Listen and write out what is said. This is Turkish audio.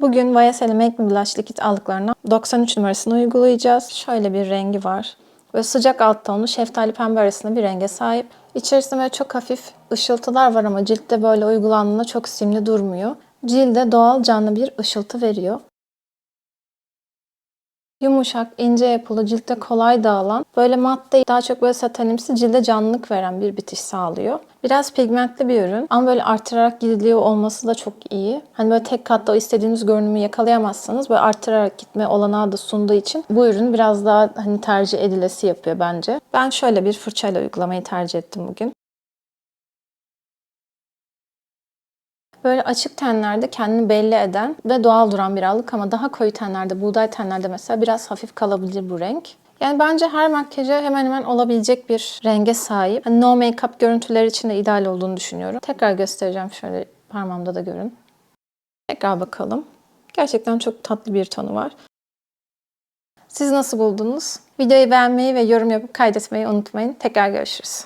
Bugün YSL Make Me Blush likit aldıklarına 93 numarasını uygulayacağız. Şöyle bir rengi var. Böyle sıcak alt tonlu şeftali pembe arasında bir renge sahip. İçerisinde böyle çok hafif ışıltılar var ama ciltte böyle uygulandığında çok simli durmuyor. Cilde doğal canlı bir ışıltı veriyor. Yumuşak, ince yapılı, ciltte kolay dağılan, böyle mat değil, daha çok böyle satenimsi cilde canlılık veren bir bitiş sağlıyor. Biraz pigmentli bir ürün ama böyle artırarak gidiliyor olması da çok iyi. Hani böyle tek katta istediğiniz görünümü yakalayamazsanız böyle artırarak gitme olanağı da sunduğu için bu ürün biraz daha hani tercih edilesi yapıyor bence. Ben şöyle bir fırçayla uygulamayı tercih ettim bugün. Böyle açık tenlerde kendini belli eden ve doğal duran bir allık ama daha koyu tenlerde, buğday tenlerde mesela biraz hafif kalabilir bu renk. Yani bence her makyaja hemen hemen olabilecek bir renge sahip. Hani no make-up görüntüler için de ideal olduğunu düşünüyorum. Tekrar göstereceğim şöyle parmağımda da görün. Tekrar bakalım. Gerçekten çok tatlı bir tonu var. Siz nasıl buldunuz? Videoyu beğenmeyi ve yorum yapıp kaydetmeyi unutmayın. Tekrar görüşürüz.